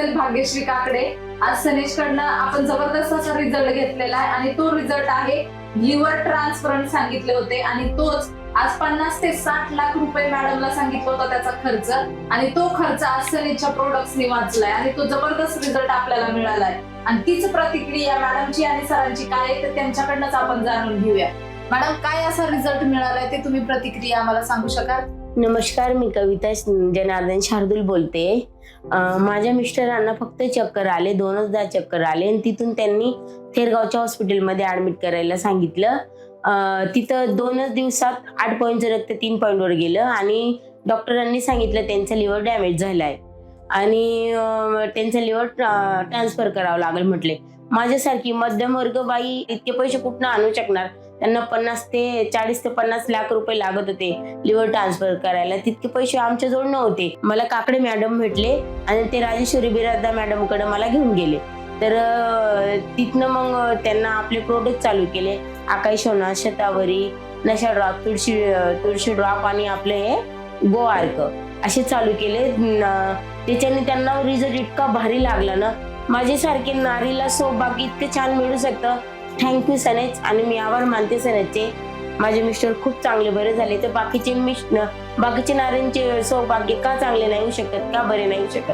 असेल भाग्यश्री काकडे आज सनेश कडनं आपण जबरदस्त असा रिझल्ट घेतलेला आहे आणि तो रिझल्ट आहे लिव्हर ट्रान्सपरंट सांगितले होते आणि तोच आज पन्नास ते साठ लाख रुपये मॅडमला सांगितलं होता त्याचा खर्च आणि तो खर्च आज सनेच्या प्रोडक्ट्सनी वाचलाय आणि तो जबरदस्त रिझल्ट आपल्याला मिळालाय. आणि तीच प्रतिक्रिया मॅडमची आणि सरांची काय आहे तर त्यांच्याकडनंच आपण जाणून घेऊया. मॅडम काय असा रिझल्ट मिळालाय ते तुम्ही प्रतिक्रिया आम्हाला सांगू शकाल? नमस्कार मी कविता जनार्दन शार्दूल बोलते माझ्या मिस्टरांना फक्त चक्कर आले दोनचदा चक्कर आले. आणि तिथून त्यांनी थेरगावच्या हॉस्पिटलमध्ये ऍडमिट करायला सांगितलं. तिथं दोनच दिवसात आठ पॉईंटचं रक्त तीन पॉईंटवर गेलं. आणि डॉक्टरांनी सांगितलं त्यांचा लिव्हर डॅमेज झालाय. आणि त्यांचं लिव्हर ट्रान्सफर करावं लागेल म्हटले. माझ्यासारखी मध्यमवर्ग बाई इतके पैसे कुठनं आणू शकणार? त्यांना पन्नास ते चाळीस ते पन्नास लाख रुपये लागत होते लिव्हर ट्रान्सफर करायला. तितके पैसे आमच्याजवळ नव्हते. मला काकडे मॅडम भेटले आणि ते राजेश्वरी बिराजदा मॅडमकडे मला घेऊन गेले. तर तिथनं मग त्यांना आपले प्रोडक्ट चालू केले. आकाश होणार शतावरी नशा ड्रॉप तुळशी तुळशी ड्रॉप आणि आपले हे गो आर्क असे चालू केले. त्याच्याने त्यांना रिझल्ट इतका भारी लागला ना. माझ्यासारखे नारीला सौभाग्य इतकं छान मिळू शकतं. थँक्यू सनेज आणि मी आभार मानते सनेजचे माझे मिस्टर खूप चांगले बरे झाले. तर बाकीचे मिश बाकीचे नारायणचे सौभाग्य का चांगले नाही होऊ शकत का बरे नाही होऊ शकत?